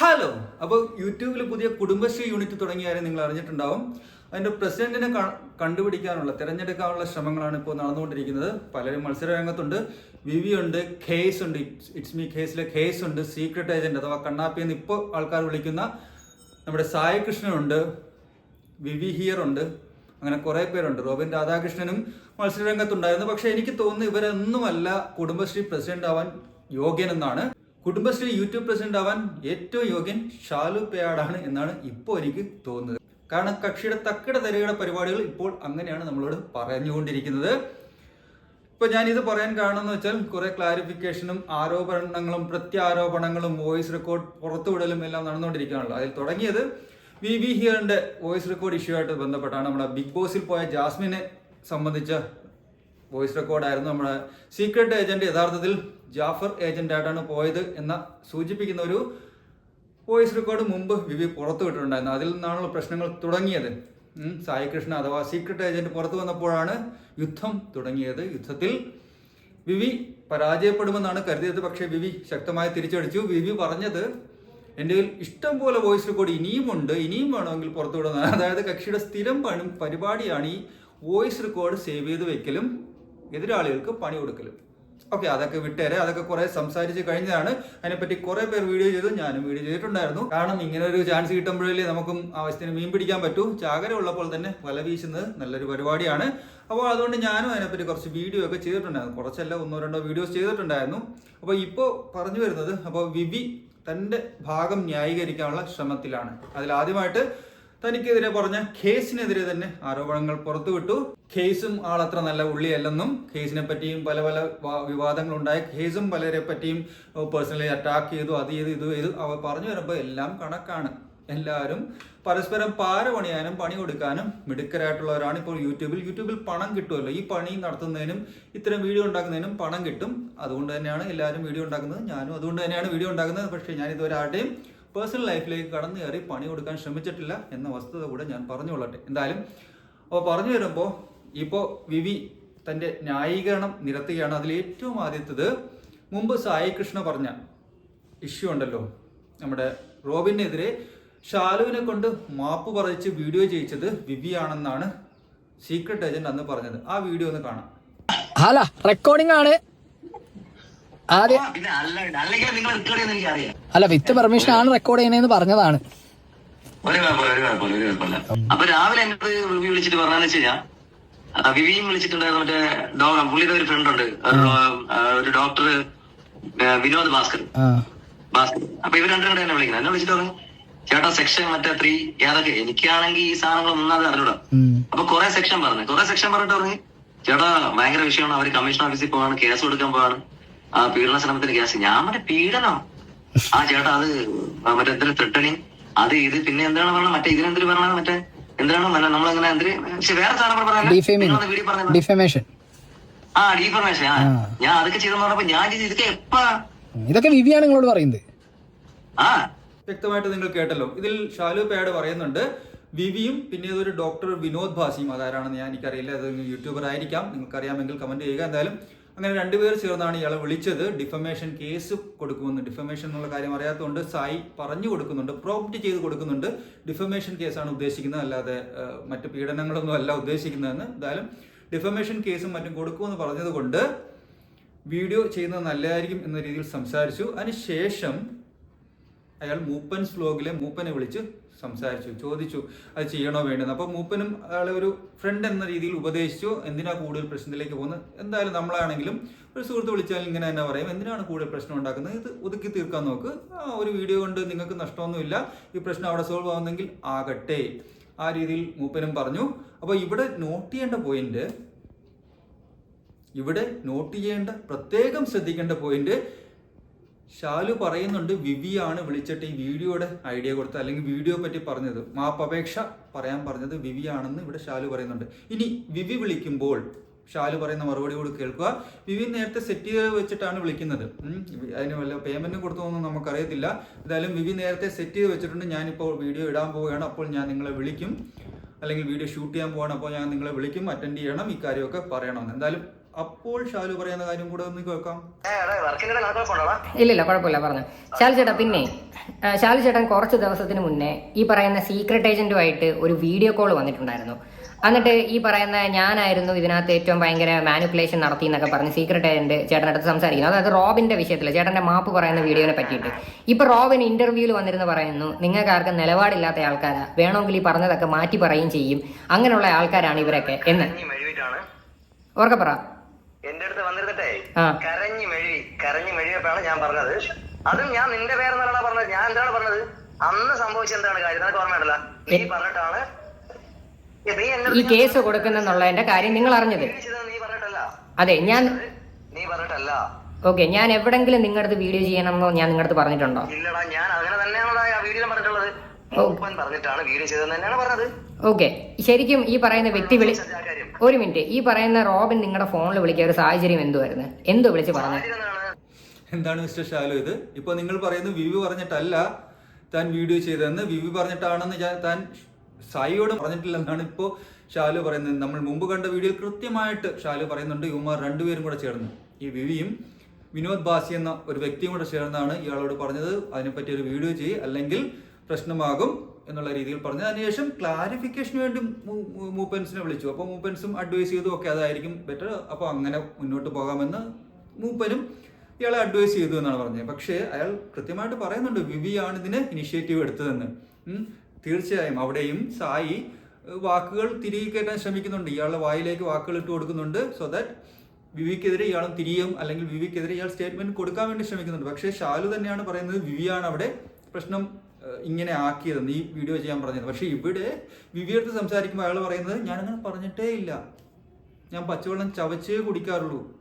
Hello അപ്പോൾ യൂട്യൂബിൽ പുതിയ കുടുംബശ്രീ യൂണിറ്റ് തുടങ്ങിയ കാര്യം നിങ്ങൾ അറിഞ്ഞിട്ടുണ്ടാവും. അതിന്റെ പ്രസിഡന്റിനെ കണ്ടുപിടിക്കാനുള്ള തിരഞ്ഞെടുക്കാനുള്ള ശ്രമങ്ങളാണ് ഇപ്പോൾ നടന്നുകൊണ്ടിരിക്കുന്നത്. പലരും മത്സരരംഗത്തുണ്ട്. വിവി ഉണ്ട് ഖേസ് ഉണ്ട്. ഇറ്റ്സ് മീ ഖേസിലെ ഖേസ് ഉണ്ട്. സീക്രട്ട് ഏജന്റ് അഥവാ കണ്ണാപ്പി എന്ന് ഇപ്പോൾ ആൾക്കാർ വിളിക്കുന്ന നമ്മുടെ സായി കൃഷ്ണനുണ്ട് വിവി ഹിയർ ഉണ്ട്. അങ്ങനെ കുറേ പേരുണ്ട്. റോബിൻ രാധാകൃഷ്ണനും മത്സരരംഗത്തുണ്ടായിരുന്നു. പക്ഷേ എനിക്ക് തോന്നുന്നു ഇവരൊന്നുമല്ല കുടുംബശ്രീ പ്രസിഡന്റ് ആവാൻ യോഗ്യനെന്നാണ് കുടുംബശ്രീ യൂട്യൂബ് പ്രസിഡന്റ് ആവാൻ ഏറ്റവും യോഗ്യൻ ഷാലു പേയാടാണ് എന്നാണ് ഇപ്പോൾ എനിക്ക് തോന്നുന്നത്. കാരണം കക്ഷിയുടെ തക്കിട തരികയുടെ പരിപാടികൾ ഇപ്പോൾ അങ്ങനെയാണ് നമ്മളോട് പറഞ്ഞുകൊണ്ടിരിക്കുന്നത്. ഇപ്പൊ ഞാൻ ഇത് പറയാൻ കാരണം എന്ന് വെച്ചാൽ കുറെ ക്ലാരിഫിക്കേഷനും ആരോപണങ്ങളും പ്രത്യാരോപണങ്ങളും വോയിസ് റെക്കോർഡ് പുറത്തുവിടലും എല്ലാം നടന്നുകൊണ്ടിരിക്കുകയാണല്ലോ. അതിൽ തുടങ്ങിയത് വി വി ഹിയറിന്റെ വോയിസ് റെക്കോർഡ് ഇഷ്യൂ ആയിട്ട് ബന്ധപ്പെട്ടാണ്. നമ്മുടെ ബിഗ് ബോസിൽ പോയ ജാസ്മിനെ സംബന്ധിച്ച വോയിസ് റെക്കോർഡായിരുന്നു നമ്മുടെ സീക്രട്ട് ഏജന്റ് യഥാർത്ഥത്തിൽ ജാഫർ ഏജന്റായിട്ടാണ് പോയത് എന്ന സൂചിപ്പിക്കുന്ന ഒരു വോയിസ് റെക്കോർഡ് മുമ്പ് വിവി പുറത്തു വിട്ടിട്ടുണ്ടായിരുന്നു. അതിൽ നിന്നാണല്ലോ പ്രശ്നങ്ങൾ തുടങ്ങിയത്. സായികൃഷ്ണ സായി കൃഷ്ണ അഥവാ സീക്രട്ട് ഏജന്റ് പുറത്തു വന്നപ്പോഴാണ് യുദ്ധം തുടങ്ങിയത്. യുദ്ധത്തിൽ വിവി പരാജയപ്പെടുമെന്നാണ് കരുതിയത്. പക്ഷേ വിവി ശക്തമായി തിരിച്ചടിച്ചു. വിവി പറഞ്ഞത് എന്റെ ഇഷ്ടം പോലെ വോയിസ് റെക്കോർഡ് ഇനിയുമുണ്ട് ഇനിയും വേണമെങ്കിൽ പുറത്തുവിടുന്ന അതായത് കക്ഷിയുടെ സ്ഥിരം പണി പരിപാടിയാണ് ഈ വോയിസ് റെക്കോർഡ് സേവ് ചെയ്ത് വെക്കലും എതിരാളികൾക്ക് പണി കൊടുക്കലും. ഓക്കെ അതൊക്കെ വിട്ടേരെ അതൊക്കെ കുറെ സംസാരിച്ച് കഴിഞ്ഞതാണ്. അതിനെപ്പറ്റി കുറെ പേർ വീഡിയോ ചെയ്തു ഞാനും വീഡിയോ ചെയ്തിട്ടുണ്ടായിരുന്നു. കാരണം ഇങ്ങനെ ഒരു ചാൻസ് കിട്ടുമ്പോഴല്ലേ നമുക്കും ആവശ്യത്തിന് മീൻ പിടിക്കാൻ പറ്റൂ. ചാകര ഉള്ളപ്പോൾ തന്നെ വല വീശുന്നത് നല്ലൊരു പരിപാടിയാണ്. അപ്പോൾ അതുകൊണ്ട് ഞാനും അതിനെപ്പറ്റി കുറച്ച് വീഡിയോ ഒക്കെ ചെയ്തിട്ടുണ്ടായിരുന്നു. കുറച്ചല്ല ഒന്നോ രണ്ടോ വീഡിയോസ് ചെയ്തിട്ടുണ്ടായിരുന്നു. അപ്പോൾ ഇപ്പോൾ പറഞ്ഞു വരുന്നത് അപ്പോൾ വിവി തന്റെ ഭാഗം ന്യായീകരിക്കാനുള്ള ശ്രമത്തിലാണ്. അതിൽ ആദ്യമായിട്ട് തനിക്കെതിരെ പറഞ്ഞ കേസിനെതിരെ തന്നെ ആരോപണങ്ങൾ പുറത്തുവിട്ടു. കേസും ആളത്ര നല്ല ഉള്ളിയല്ലെന്നും കേസിനെ പറ്റിയും പല പല വിവാദങ്ങൾ ഉണ്ടായ കേസും പലരെ പറ്റിയും പേഴ്സണലി അറ്റാക്ക് ചെയ്തു അത് ചെയ്തു ഇത് ചെയ്തു. അവ പറഞ്ഞു വരുമ്പോൾ എല്ലാം കണക്കാണ്. എല്ലാവരും പരസ്പരം പാര പണിയാനും പണി കൊടുക്കാനും മിടുക്കരായിട്ടുള്ളവരാണ്. ഇപ്പോൾ യൂട്യൂബിൽ യൂട്യൂബിൽ പണം കിട്ടുമല്ലോ. ഈ പണി നടത്തുന്നതിനും ഇത്തരം വീഡിയോ ഉണ്ടാക്കുന്നതിനും പണം കിട്ടും. അതുകൊണ്ട് തന്നെയാണ് എല്ലാവരും വീഡിയോ ഉണ്ടാക്കുന്നത്. ഞാനും അതുകൊണ്ട് തന്നെയാണ് വീഡിയോ ഉണ്ടാക്കുന്നത്. പക്ഷേ ഞാൻ ഇതുവരെ ആരുടെയും പേഴ്സണൽ ലൈഫിലേക്ക് കടന്നു കയറി പണി കൊടുക്കാൻ ശ്രമിച്ചിട്ടില്ല എന്ന വസ്തുത കൂടെ ഞാൻ പറഞ്ഞുകൊള്ളട്ടെ എന്തായാലും അപ്പോൾ പറഞ്ഞു വരുമ്പോൾ ഇപ്പോൾ വിവി തന്റെ ന്യായീകരണം നിരത്തുകയാണ്. അതിൽ ഏറ്റവും ആദ്യത്തത് മുമ്പ് സായി കൃഷ്ണ പറഞ്ഞ ഇഷ്യൂ ഉണ്ടല്ലോ. നമ്മുടെ റോബിനെതിരെ ഷാലുവിനെ കൊണ്ട് മാപ്പ് പറയിച്ച് വീഡിയോ ചെയ്യിച്ചത് വിവിയാണെന്നാണ് സീക്രട്ട് ഏജന്റ് അന്ന് പറഞ്ഞത്. ആ വീഡിയോ ഒന്ന് കാണാം. ഹലോ റെക്കോർഡിംഗ് ആണ്. ആദ്യം അല്ല വിത്ത് പെർമിഷൻ ആണ് റെക്കോർഡ് ചെയ്യണേന്ന് പറഞ്ഞതാണ്. ഒരു കുഴപ്പമില്ല ഒരു കുഴപ്പമില്ല ഒരു കുഴപ്പമില്ല. അപ്പൊ രാവിലെ എന്റെ റിവ്യൂ വിളിച്ചിട്ട് പറഞ്ഞാന്ന് വെച്ച് കഴിഞ്ഞാൽ വിവിയും വിളിച്ചിട്ടുണ്ടായിരുന്നു മറ്റേ ഡോ- പുള്ളിയുടെ ഒരു ഫ്രണ്ട് ഉണ്ട്. ഒരു, ഡോക്ടർ വിനോദ് ഭാസ്കർ ഭാസ്കർ അപ്പൊ ഇവർ രണ്ടും കൂടെ എന്നെ വിളിക്കുന്നത്. എന്നെ വിളിച്ചിട്ട് പറഞ്ഞു ചേട്ടാ സെക്ഷൻ മറ്റേ ത്രീ ഏതൊക്കെ? എനിക്കാണെങ്കിൽ ഈ സാധനങ്ങൾ ഒന്നാമത് അറിഞ്ഞൂടാ. അപ്പൊ കുറെ സെക്ഷൻ പറഞ്ഞു. കുറെ സെക്ഷൻ പറഞ്ഞിട്ട് പറഞ്ഞു ചേട്ടാ ഭയങ്കര വിഷയമാണ്. അവർ കമ്മീഷൻ ഓഫീസിൽ പോവാണ് കേസ് കൊടുക്കാൻ പോവാണ്. ആ പീഡന ശ്രമത്തിന് കേസ് ഞാൻ മറ്റേ പീഡനം. ആ ചേട്ടാ അത് മറ്റേ എന്തൊരു ത്രിട്ടണി അത് ഇത് പിന്നെ എന്താണ് പറഞ്ഞത്? മറ്റേ ഇതിനെന്തൊരു പറഞ്ഞത്? മറ്റേ എന്തിനാണ് നമ്മളെങ്ങനെ എന്തിന്? പക്ഷെ വേറെ സാധനം വീഡിയോ പറഞ്ഞത് ആ ഡീഫർമേഷൻ. ഞാൻ അതൊക്കെ ചെയ്തെന്ന് പറഞ്ഞപ്പോ ഞാൻ ഇതൊക്കെ എപ്പാ? ഇതൊക്കെ വിവിയാണ് നിങ്ങളോട് പറയുന്നത്. ആ. വ്യക്തമായിട്ട് നിങ്ങൾ കേട്ടല്ലോ. ഇതിൽ ഷാലു പേട് പറയുന്നുണ്ട് വിവിയും പിന്നെ ഒരു ഡോക്ടർ വിനോദ് ഭാസിയും അതാരാണെന്ന് ഞാൻ എനിക്കറിയില്ല. അത് യൂട്യൂബർ ആയിരിക്കാം നിങ്ങൾക്കറിയാമെങ്കിൽ കമന്റ് ചെയ്യുക. എന്തായാലും അങ്ങനെ രണ്ടുപേർ ചേർന്നാണ് ഇയാളെ വിളിച്ചത്. ഡിഫമേഷൻ കേസ് കൊടുക്കുമെന്ന്. ഡിഫമേഷൻ എന്നുള്ള കാര്യം അറിയാത്തതുകൊണ്ട് സായി പറഞ്ഞു കൊടുക്കുന്നുണ്ട്. പ്രോപ്റ്റ് ചെയ്ത് കൊടുക്കുന്നുണ്ട്. ഡിഫമേഷൻ കേസാണ് ഉദ്ദേശിക്കുന്നത്. അല്ലാതെ മറ്റ് പീഡനങ്ങളൊന്നും അല്ല ഉദ്ദേശിക്കുന്നതെന്ന്. എന്തായാലും ഡിഫമേഷൻ കേസും മറ്റും കൊടുക്കുമെന്ന് പറഞ്ഞതുകൊണ്ട് വീഡിയോ ചെയ്യുന്നത് നല്ലതായിരിക്കും എന്ന രീതിയിൽ സംസാരിച്ചു. അതിനുശേഷം അയാൾ മൂപ്പൻസ് വ്ലോഗിലെ മൂപ്പനെ വിളിച്ച് സംസാരിച്ചു ചോദിച്ചു അത് ചെയ്യണോ വേണ്ടെന്ന് അപ്പോൾ മൂപ്പനും അയാളെ ഒരു ഫ്രണ്ട് എന്ന രീതിയിൽ ഉപദേശിച്ചു എന്തിനാ കൂടുതൽ പ്രശ്നത്തിലേക്ക് പോകുന്നത്? എന്തായാലും നമ്മളാണെങ്കിലും ഒരു സുഹൃത്ത് വിളിച്ചാൽ ഇങ്ങനെ തന്നെ പറയും എന്തിനാണ് കൂടുതൽ പ്രശ്നം ഉണ്ടാക്കുന്നത്? ഇത് ഒതുക്കി തീർക്കാൻ നോക്ക്. ആ ഒരു വീഡിയോ കൊണ്ട് നിങ്ങൾക്ക് നഷ്ടമൊന്നുമില്ല ഈ പ്രശ്നം അവിടെ സോൾവ് ആവുന്നെങ്കിൽ ആകട്ടെ. ആ രീതിയിൽ മൂപ്പനും പറഞ്ഞു. അപ്പോൾ ഇവിടെ നോട്ട് ചെയ്യേണ്ട പോയിന്റ് ഇവിടെ നോട്ട് ചെയ്യേണ്ട പ്രത്യേകം ശ്രദ്ധിക്കേണ്ട പോയിന്റ് ഷാലു പറയുന്നുണ്ട് വിവിയാണ് വിളിച്ചിട്ട് ഈ വീഡിയോയുടെ ഐഡിയ കൊടുത്തത് അല്ലെങ്കിൽ വീഡിയോ പറ്റി പറഞ്ഞത് മാപ്പപേക്ഷ പറയാൻ പറഞ്ഞത് വിവിയാണെന്ന് ഇവിടെ ഷാലു പറയുന്നുണ്ട്. ഇനി വിവി വിളിക്കുമ്പോൾ ഷാലു പറയുന്ന മറുപടി കൂടി കേൾക്കുക. വിവി നേരത്തെ സെറ്റ് ചെയ്ത് വെച്ചിട്ടാണ് വിളിക്കുന്നത്. അതിന് വല്ല പേയ്മെന്റ് കൊടുത്തതൊന്നും നമുക്കറിയത്തില്ല. എന്തായാലും വിവി നേരത്തെ സെറ്റ് ചെയ്ത് വെച്ചിട്ടുണ്ട്. ഞാനിപ്പോൾ വീഡിയോ ഇടാൻ പോവുകയാണ് അപ്പോൾ ഞാൻ നിങ്ങളെ വിളിക്കും. അല്ലെങ്കിൽ വീഡിയോ ഷൂട്ട് ചെയ്യാൻ പോവാണ് അപ്പോൾ ഞാൻ നിങ്ങളെ വിളിക്കും അറ്റൻഡ് ചെയ്യണം ഈ കാര്യമൊക്കെ പറയണമെന്ന്. എന്തായാലും അപ്പോൾ ഷാലു പറയുന്ന കാര്യം കൂടെ ഒന്ന് കേൾക്കാം. ഇല്ലില്ല കുഴപ്പമില്ല പറഞ്ഞു. ശാലു ചേട്ടാ പിന്നെ ഷാലു ശാലു ചേട്ടൻ കുറച്ച് ദിവസത്തിന് മുന്നേ ഈ പറയുന്ന സീക്രട്ട് ഏജന്റുമായിട്ട് ഒരു വീഡിയോ കോൾ വന്നിട്ടുണ്ടായിരുന്നു. എന്നിട്ട് ഈ പറയുന്ന ഞാനായിരുന്നു ഇതിനകത്ത് ഏറ്റവും ഭയങ്കര മാനിപ്പുലേഷൻ നടത്തി എന്നൊക്കെ പറഞ്ഞ് സീക്രട്ട് ഏജന്റ് ചേട്ടന്റെ അടുത്ത് സംസാരിക്കുന്നു. അതായത് റോബിന്റെ വിഷയത്തിൽ ചേട്ടന്റെ മാപ്പ് പറയുന്ന വീഡിയോനെ പറ്റിയിട്ട്. ഇപ്പൊ റോബിൻ ഇന്റർവ്യൂവിൽ വന്നിരുന്ന് പറയുന്നു നിങ്ങൾക്ക് ആർക്കും നിലപാടില്ലാത്ത ആൾക്കാരാ. വേണമെങ്കിൽ ഈ പറഞ്ഞതൊക്കെ മാറ്റി പറയുകയും ചെയ്യും. അങ്ങനെയുള്ള ആൾക്കാരാണ് ഇവരൊക്കെ. എന്ന്. ഓർക്കപ്പറ മെഴുവിട്ടാണ് ഓർക്കെ പറ. എന്റെ അടുത്ത് വന്നിരുന്നിട്ടേ കരഞ്ഞു മെഴുകി കരഞ്ഞു മെഴുകിയപ്പോഴാണ് ഞാൻ പറഞ്ഞത്. അതും ഞാൻ നിന്റെ പേരെന്നാണ് പറഞ്ഞത്? ഞാൻ എന്താണ് പറഞ്ഞത്? അന്ന് സംഭവിച്ച എന്താണ് കാര്യം? നിനക്ക് ഓർമ്മയുണ്ടല്ല നീ പറഞ്ഞിട്ടാണ്. ഈ കേസ് കൊടുക്കുന്നെന്നുള്ളതിന്റെ കാര്യം നിങ്ങൾ അറിഞ്ഞത്. അതെ ഞാൻ നീ പറഞ്ഞിട്ടല്ല. ഓക്കെ ഞാൻ എവിടെങ്കിലും നിങ്ങളുടെ വീഡിയോ ചെയ്യണമെന്നോ ഞാൻ നിങ്ങളുടെ പറഞ്ഞിട്ടുണ്ടോ? ഇല്ലടാ ഞാൻ അങ്ങനെ തന്നെയാണോ ആ വീഡിയോ പറഞ്ഞിട്ടുള്ളത് മൂപ്പൻ പറഞ്ഞിട്ടാണ് വീഡിയോ ചെയ്തതെന്ന് തന്നെയാണ് പറഞ്ഞത്. ഓക്കെ. ശരിക്കും ഈ പറയുന്ന വ്യക്തി വിളി ഒരു മിനിറ്റ്. ഈ പറയുന്ന റോബിൻ നിങ്ങളുടെ ഫോണിൽ വിളിക്കുക. ഒരു സാഹചര്യം എന്തുവായിരുന്നു? എന്തോ വിളിച്ച് പറഞ്ഞത് കാര്യം എന്താണ് മിസ്റ്റർ ഷാലു ഇത്? ഇപ്പൊ നിങ്ങൾ പറയുന്നത് വിവി പറഞ്ഞിട്ടല്ല താൻ വീഡിയോ ചെയ്തതെന്ന്. വിവി പറഞ്ഞിട്ടാണെന്ന് ഞാൻ താൻ സായിയോട് പറഞ്ഞിട്ടില്ലെന്നാണ് ഇപ്പോൾ ഷാലു പറയുന്നത്. നമ്മൾ മുമ്പ് കണ്ട വീഡിയോയിൽ കൃത്യമായിട്ട് ഷാലു പറയുന്നുണ്ട്. ഇവന്മാർ രണ്ടുപേരും കൂടെ ചേർന്ന്. ഈ വിവിയും വിനോദ് ബാസി എന്ന ഒരു വ്യക്തിയും കൂടെ ചേർന്നാണ് ഇയാളോട് പറഞ്ഞത്. അതിനെപ്പറ്റി ഒരു വീഡിയോ ചെയ്യ്. അല്ലെങ്കിൽ പ്രശ്നമാകും എന്നുള്ള രീതിയിൽ പറഞ്ഞു. അതിനുശേഷം ക്ലാരിഫിക്കേഷന് വേണ്ടി മൂപ്പൻസിനെ വിളിച്ചു. അപ്പോൾ മൂപ്പൻസും അഡ്വൈസ് ചെയ്തു ഓക്കെ അതായിരിക്കും ബെറ്റർ അപ്പോൾ അങ്ങനെ മുന്നോട്ട് പോകാമെന്ന് മൂപ്പനും ഇയാളെ അഡ്വൈസ് ചെയ്തു എന്നാണ് പറഞ്ഞത്. പക്ഷേ അയാൾ കൃത്യമായിട്ട് പറയുന്നുണ്ട് വിവിയാണ് ഇതിന് ഇനിഷ്യേറ്റീവ് എടുത്തതെന്ന്. തീർച്ചയായും അവിടെയും സായി വാക്കുകൾ തിരികെ കയറ്റാൻ ശ്രമിക്കുന്നുണ്ട്. ഇയാളുടെ വായിലേക്ക് വാക്കുകൾ ഇട്ട് കൊടുക്കുന്നുണ്ട് സോ ദാറ്റ് വിവിക്കെതിരെ ഇയാളും തിരിയും അല്ലെങ്കിൽ വിവിക്കെതിരെ ഇയാൾ സ്റ്റേറ്റ്മെന്റ് കൊടുക്കാൻ വേണ്ടി ശ്രമിക്കുന്നുണ്ട്. പക്ഷേ ഷാലു തന്നെയാണ് പറയുന്നത് വിവിയാണ് അവിടെ പ്രശ്നം ഇങ്ങനെ ആക്കിയത് നീ വീഡിയോ ചെയ്യാൻ പറഞ്ഞത്. പക്ഷേ ഇവിടെ വിവിയെടുത്ത് സംസാരിക്കുമ്പോൾ അയാൾ പറയുന്നത് ഞാനങ്ങനെ പറഞ്ഞിട്ടേ ഇല്ല. ഞാൻ പച്ചവെള്ളം ചവച്ചേ കുടിക്കാറുള്ളൂ.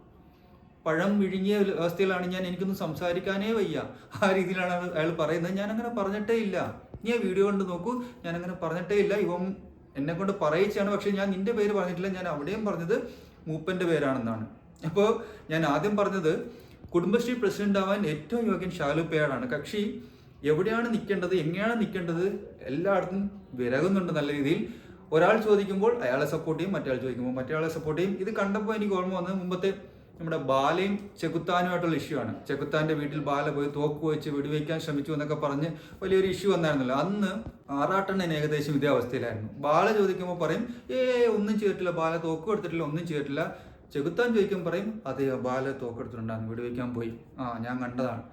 പഴം വിഴുങ്ങിയ അവസ്ഥയിലാണ് ഞാൻ എനിക്കൊന്നും സംസാരിക്കാനേ വയ്യ. ആ രീതിയിലാണ് അയാൾ- പറയുന്നത്. ഞാനങ്ങനെ പറഞ്ഞിട്ടേ ഇല്ല. നീ ആ വീഡിയോ കണ്ട് നോക്കൂ. ഞാനങ്ങനെ പറഞ്ഞിട്ടേ ഇല്ല. ഇവൻ എന്നെ കൊണ്ട് പറയിച്ചാണ് പക്ഷെ ഞാൻ നിന്റെ പേര് പറഞ്ഞിട്ടില്ല. ഞാൻ അവിടെയും പറഞ്ഞത് മൂപ്പന്റെ പേരാണെന്നാണ്. അപ്പോൾ ഞാൻ ആദ്യം പറഞ്ഞത് കുടുംബശ്രീ പ്രസിഡന്റ് ആവാൻ ഏറ്റവും യോഗ്യൻ ഷാലു പേരാണ്. കക്ഷി എവിടെയാണ് നിൽക്കേണ്ടത് എങ്ങനെയാണ് നിൽക്കേണ്ടത് എല്ലായിടത്തും വിരകുന്നുണ്ട് നല്ല രീതിയിൽ. ഒരാൾ ചോദിക്കുമ്പോൾ അയാളെ സപ്പോർട്ട് ചെയ്യും മറ്റേ ചോദിക്കുമ്പോൾ മറ്റേ സപ്പോർട്ട് ചെയ്യും. ഇത് കണ്ടപ്പോൾ എനിക്ക് ഓർമ്മ വന്നത് മുമ്പത്തെ നമ്മുടെ ബാലയും ചെകുത്താനുമായിട്ടുള്ള ഇഷ്യൂ ആണ്. ചെകുത്താന്റെ വീട്ടിൽ ബാല പോയി തോക്ക് വെച്ച് വെടിവെക്കാൻ ശ്രമിച്ചു എന്നൊക്കെ പറഞ്ഞ് വലിയൊരു ഇഷ്യൂ വന്നായിരുന്നല്ലോ. അന്ന് ആറാട്ടെണ്ണൻ ഏകദേശം ഇതേ അവസ്ഥയിലായിരുന്നു. ബാല ചോദിക്കുമ്പോൾ പറയും ഏ ഒന്നും ചെയ്തിട്ടില്ല. ബാല തോക്ക് എടുത്തിട്ടില്ല. ഒന്നും ചെയ്തിട്ടില്ല. ചെകുത്താൻ ചോദിക്കുമ്പോൾ പറയും അതെ ബാല തോക്ക് എടുത്തിട്ടുണ്ടായിരുന്നു. വെടിവെക്കാൻ പോയി. ആ ഞാൻ കണ്ടതാണ്.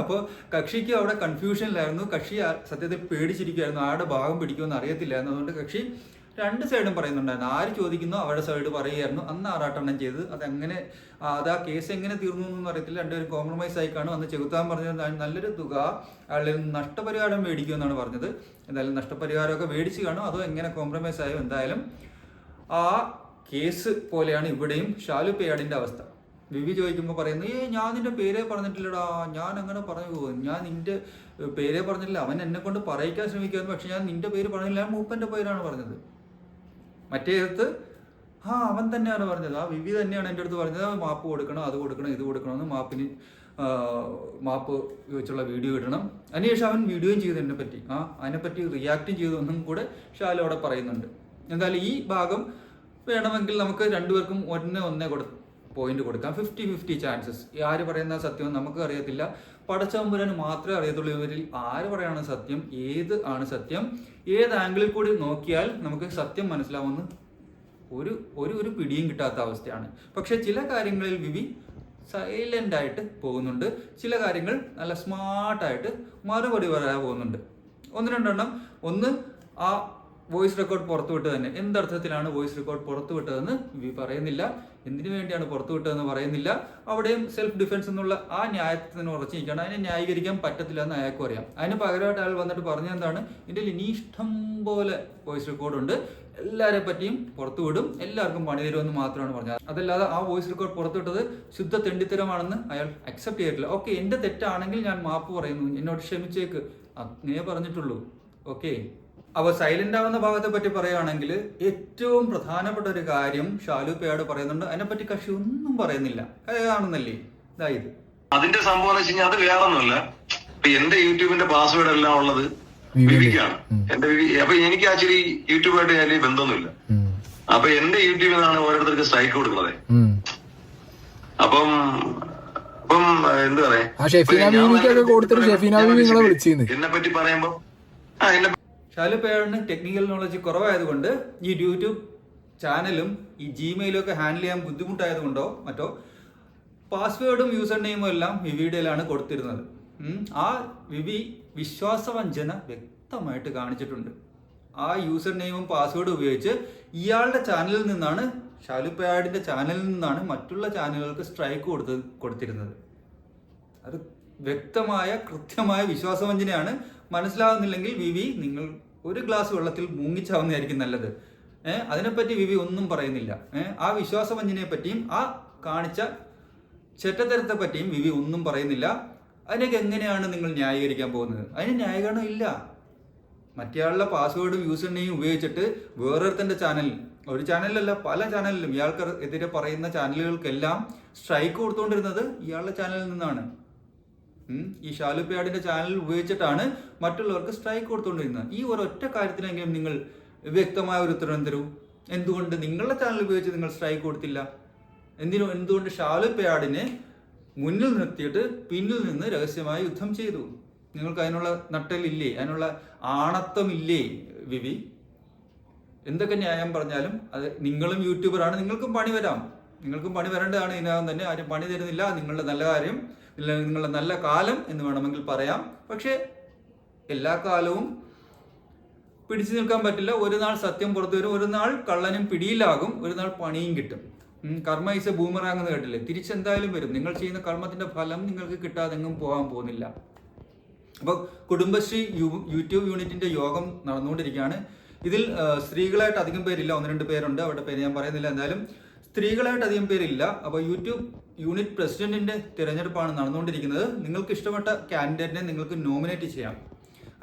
അപ്പോൾ കക്ഷിക്ക് അവിടെ കൺഫ്യൂഷനിലായിരുന്നു കക്ഷി സത്യത്തിൽ പേടിച്ചിരിക്കുകയായിരുന്നു ആരുടെ ഭാഗം പിടിക്കുമെന്ന് അറിയത്തില്ലായിരുന്നു. അതുകൊണ്ട് കക്ഷി രണ്ട് സൈഡും പറയുന്നുണ്ടായിരുന്നു. ആര് ചോദിക്കുന്നു അവരുടെ സൈഡ് പറയുമായിരുന്നു. അന്ന് ആറാട്ടെണ്ണം ചെയ്ത് അതെങ്ങനെ അത് ആ കേസ് എങ്ങനെ തീർന്നു എന്നൊന്നും അറിയത്തില്ല. രണ്ടുപേരും കോംപ്രമൈസ് ആയി കാണും. അന്ന് ചെകുത്താൻ പറഞ്ഞത് നല്ലൊരു തുക അയാളിൽ നഷ്ടപരിഹാരം മേടിക്കുമെന്നാണ് പറഞ്ഞത്. എന്തായാലും നഷ്ടപരിഹാരമൊക്കെ മേടിച്ച് കാണും. അതോ എങ്ങനെ കോംപ്രമൈസ് ആയോ എന്തായാലും ആ കേസ് പോലെയാണ് ഇവിടെയും. ഷാലു പേയാടിന്റെ അവസ്ഥ. വിവി ചോദിക്കുമ്പോൾ പറയുന്നു ഏ ഞാൻ നിന്റെ പേരെ പറഞ്ഞിട്ടില്ലടാ. ഞാൻ അങ്ങനെ പറഞ്ഞു. പോകും ഞാൻ നിന്റെ പേരെ പറഞ്ഞില്ല അവൻ എന്നെ കൊണ്ട് പറയിക്കാൻ ശ്രമിക്കുമായിരുന്നു പക്ഷെ ഞാൻ നിന്റെ പേര് പറഞ്ഞില്ല. ഞാൻ മൂപ്പന്റെ പേരാണ് പറഞ്ഞത്. മറ്റേ അടുത്ത് ആ അവൻ തന്നെയാണ് പറഞ്ഞത്. ആ വിവി തന്നെയാണ് എന്റെ അടുത്ത് പറഞ്ഞത്. മാപ്പ് കൊടുക്കണം അത് കൊടുക്കണം ഇത് കൊടുക്കണമെന്ന് മാപ്പിന് ആ, മാപ്പ് വെച്ചുള്ള വീഡിയോ ഇടണം. അതിനുശേഷം അവൻ വീഡിയോയും ചെയ്തു എന്നെ പറ്റി. ആ അതിനെപ്പറ്റി റിയാക്റ്റും ചെയ്തു കൂടെ ഷാലോ അവിടെ പറയുന്നുണ്ട്. എന്തായാലും ഈ ഭാഗം വേണമെങ്കിൽ നമുക്ക് രണ്ടുപേർക്കും ഒന്നേ ഒന്നേ കൊടു പോയിന്റ് കൊടുക്കാം. ഫിഫ്റ്റി ഫിഫ്റ്റി ചാൻസസ് ആര് പറയുന്ന സത്യം നമുക്ക് അറിയത്തില്ല. പടച്ചമ്പുരാന് മാത്രമേ അറിയത്തുള്ളൂ. ഇവരിൽ ആര് പറയാണ് സത്യം? ഏത് ആണ് സത്യം? ഏത് ആംഗിളിൽ കൂടി നോക്കിയാൽ നമുക്ക് സത്യം മനസ്സിലാവുമെന്ന് ഒരു ഒരു ഒരു പിടിയും കിട്ടാത്ത അവസ്ഥയാണ്. പക്ഷെ ചില കാര്യങ്ങളിൽ വിവി സൈലന്റ് ആയിട്ട് പോകുന്നുണ്ട്. ചില കാര്യങ്ങൾ നല്ല സ്മാർട്ടായിട്ട് മറുപടി പറയാൻ പോകുന്നുണ്ട്. ഒന്ന് രണ്ടെണ്ണം. ഒന്ന് ആ വോയിസ് റെക്കോർഡ് പുറത്തുവിട്ട് തന്നെ. എന്തർത്ഥത്തിലാണ് വോയിസ് റെക്കോർഡ് പുറത്തുവിട്ടതെന്ന് വിവി പറയുന്നില്ല. എന്തിനു വേണ്ടിയാണ് പുറത്തു വിട്ടതെന്ന് പറയുന്നില്ല. അവിടെയും സെൽഫ് ഡിഫൻസ് എന്നുള്ള ആ ന്യായത്തിന് ഉറച്ചു നിൽക്കണം അതിനെ ന്യായീകരിക്കാൻ പറ്റത്തില്ല എന്ന് അയാൾക്കും അറിയാം. അതിന് പകരമായിട്ട് അയാൾ വന്നിട്ട് പറഞ്ഞത് എന്താണ്? ഇനി ഇഷ്ടം പോലെ വോയിസ് റെക്കോർഡ് ഉണ്ട്. എല്ലാരെ പറ്റിയും പുറത്തു വിടും. എല്ലാവർക്കും പണി തരുമെന്ന് മാത്രമാണ് പറഞ്ഞത്. അതല്ലാതെ ആ വോയിസ് റെക്കോർഡ് പുറത്തുവിട്ടത് ശുദ്ധ തെണ്ടിത്തരമാണെന്ന് അയാൾ അക്സെപ്റ്റ് ചെയ്തിട്ടില്ല. ഓക്കെ എന്റെ തെറ്റാണെങ്കിൽ ഞാൻ മാപ്പ് പറയുന്നു. എന്നോട് ക്ഷമിച്ചേക്ക്. അങ്ങനെ പറഞ്ഞിട്ടുള്ളൂ. ഓക്കെ അപ്പോൾ സൈലന്റ് ആവുന്ന ഭാഗത്തെ പറ്റി പറയുകയാണെങ്കിൽ ഏറ്റവും പ്രധാനപ്പെട്ട ഒരു കാര്യം ഷാലു പേയോട് പറയുന്നുണ്ട്. അതിനെപ്പറ്റി കക്ഷി ഒന്നും പറയുന്നില്ല. കാണുന്നല്ലേ ഇതായത് അതിന്റെ സംഭവം എന്ന് വെച്ച് കഴിഞ്ഞാൽ അത് വേറെ ഒന്നുമല്ല എന്റെ യൂട്യൂബിന്റെ പാസ്വേഡ് എല്ലാം ഉള്ളത് വിവിക്കാണ്. എന്റെ വിവി അപ്പൊ എനിക്ക് ആക്ച്വലി യൂട്യൂബായിട്ട് ഞാൻ ബന്ധമൊന്നുമില്ല. അപ്പൊ എന്റെ യൂട്യൂബിൽ നിന്നാണ് ഓരോരുത്തർക്ക് സ്ട്രൈക്ക് കൊടുക്കുന്നത്. അപ്പം അപ്പം എന്താ പറയാ? എന്നെ പറ്റി പറയുമ്പോ ആ എന്നെ ഷാലു പേരന് ടെക്നിക്കൽ നോളജ് കുറവായതുകൊണ്ട് ഈ യൂട്യൂബ് ചാനലും ഈ ജിമെയിലും ഒക്കെ ഹാൻഡിൽ ചെയ്യാൻ ബുദ്ധിമുട്ടായതുകൊണ്ടോ മറ്റോ പാസ്വേഡും യൂസർ നെയിമും എല്ലാം വിവിയുടെയിലാണ് കൊടുത്തിരുന്നത്. ആ വിവി വിശ്വാസവഞ്ചന വ്യക്തമായിട്ട് കാണിച്ചിട്ടുണ്ട്. ആ യൂസർ നെയിമും പാസ്വേഡും ഉപയോഗിച്ച് ഇയാളുടെ ചാനലിൽ നിന്നാണ് ഷാലു പേയാടിന്റെ ചാനലിൽ നിന്നാണ് മറ്റുള്ള ചാനലുകൾക്ക് സ്ട്രൈക്ക് കൊടുത്ത് കൊടുത്തിരുന്നത്. അത് വ്യക്തമായ കൃത്യമായ വിശ്വാസവഞ്ചനയാണ്. മനസ്സിലാകുന്നില്ലെങ്കിൽ വിവി നിങ്ങൾ ഒരു ഗ്ലാസ് വെള്ളത്തിൽ മുങ്ങിച്ചാവുന്നതായിരിക്കും നല്ലത്. ഏഹ് അതിനെപ്പറ്റി വിവി ഒന്നും പറയുന്നില്ല. ഏഹ് ആ വിശ്വാസവഞ്ചനയെ പറ്റിയും ആ കാണിച്ച ചെറ്റത്തരത്തെ പറ്റിയും വിവി ഒന്നും പറയുന്നില്ല. അതിനൊക്കെ എങ്ങനെയാണ് നിങ്ങൾ ന്യായീകരിക്കാൻ പോകുന്നത്? അതിന് ന്യായീകരണം ഇല്ല. മറ്റേയാളുടെ പാസ്വേഡും യൂസർ നെയും ഉപയോഗിച്ചിട്ട് വേറൊരുത്തന്റെ ചാനൽ ഒരു ചാനലിലല്ല പല ചാനലിലും ഇയാൾക്ക് എതിരെ പറയുന്ന ചാനലുകൾക്കെല്ലാം സ്ട്രൈക്ക് കൊടുത്തുകൊണ്ടിരുന്നത് ഇയാളുടെ ചാനലിൽ നിന്നാണ്. ഈ ഷാലുപ്പയാടിന്റെ ചാനൽ ഉപയോഗിച്ചിട്ടാണ് മറ്റുള്ളവർക്ക് സ്ട്രൈക്ക് കൊടുത്തുകൊണ്ടിരുന്നത് ഈ ഒരൊറ്റ കാര്യത്തിനെങ്കിലും നിങ്ങൾ വ്യക്തമായ ഒരു ഉത്തരം തരൂ. എന്തുകൊണ്ട് നിങ്ങളുടെ ചാനൽ ഉപയോഗിച്ച് നിങ്ങൾ സ്ട്രൈക്ക് കൊടുത്തില്ല? എന്തിനു എന്തുകൊണ്ട് ഷാലുപ്പയാടിനെ മുന്നിൽ നിർത്തിയിട്ട് പിന്നിൽ നിന്ന് രഹസ്യമായി യുദ്ധം ചെയ്തു? നിങ്ങൾക്ക് അതിനുള്ള നട്ടലില്ലേ അതിനുള്ള ആണത്വമില്ലേ വിവി? എന്തൊക്കെ ന്യായം പറഞ്ഞാലും അത് നിങ്ങളും യൂട്യൂബറാണ് നിങ്ങൾക്കും പണി വരാം. നിങ്ങൾക്കും പണി വരേണ്ടതാണ്. ഇതിനകം തന്നെ ആരും പണി തരുന്നില്ല. നിങ്ങളുടെ നല്ല കാര്യം ഇല്ല നിങ്ങളുടെ നല്ല കാലം എന്ന് വേണമെങ്കിൽ പറയാം. പക്ഷേ എല്ലാ കാലവും പിടിച്ചു നിൽക്കാൻ പറ്റില്ല. ഒരു നാൾ സത്യം പുറത്തു വരും ഒരു നാൾ കള്ളനും പിടിയിലാകും ഒരു നാൾ പണിയും കിട്ടും. കർമ്മ ഈസ് ബൂമറാങ് എന്ന് കേട്ടില്ലേ? തിരിച്ചെന്തായാലും വരും. നിങ്ങൾ ചെയ്യുന്ന കർമ്മത്തിന്റെ ഫലം നിങ്ങൾക്ക് കിട്ടാതെ എങ്ങും പോകാൻ പോകുന്നില്ല. അപ്പോൾ കുടുംബശ്രീ യൂട്യൂബ് യൂണിറ്റിന്റെ യോഗം നടന്നുകൊണ്ടിരിക്കുകയാണ്. ഇതിൽ സ്ത്രീകളായിട്ട് അധികം പേരില്ല. ഒന്ന് രണ്ട് പേരുണ്ട്. അവരുടെ പേര് ഞാൻ പറയുന്നില്ല. എന്തായാലും സ്ത്രീകളായിട്ട് അധികം പേരില്ല. അപ്പോൾ യൂട്യൂബ് യൂണിറ്റ് പ്രസിഡന്റിന്റെ തിരഞ്ഞെടുപ്പാണ് നടന്നുകൊണ്ടിരിക്കുന്നത്. നിങ്ങൾക്ക് ഇഷ്ടപ്പെട്ട കാൻഡിഡേറ്റിനെ നിങ്ങൾക്ക് നോമിനേറ്റ് ചെയ്യാം.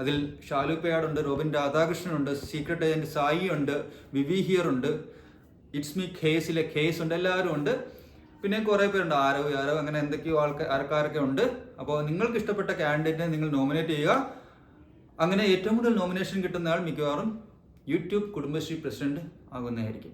അതിൽ ഷാലു പേയാടുണ്ട് റോബിൻ രാധാകൃഷ്ണനുണ്ട് സീക്രട്ട് ഏജന്റ് സായി ഉണ്ട് വിവി ഹിയർ ഉണ്ട് ഇറ്റ്സ് മീ ഖേസിലെ ഖേസ് ഉണ്ട് എല്ലാവരും ഉണ്ട്. പിന്നെ കുറേ പേരുണ്ട് ആരോ ആരോ അങ്ങനെ എന്തൊക്കെയോ ആൾക്കാർ ആൾക്കാരൊക്കെ ഉണ്ട്. അപ്പോൾ നിങ്ങൾക്ക് ഇഷ്ടപ്പെട്ട കാൻഡിഡേറ്റിനെ നിങ്ങൾ നോമിനേറ്റ് ചെയ്യുക. അങ്ങനെ ഏറ്റവും കൂടുതൽ നോമിനേഷൻ കിട്ടുന്ന ആൾ മിക്കവാറും യൂട്യൂബ് കുടുംബശ്രീ പ്രസിഡന്റ് ആകുന്നതായിരിക്കും.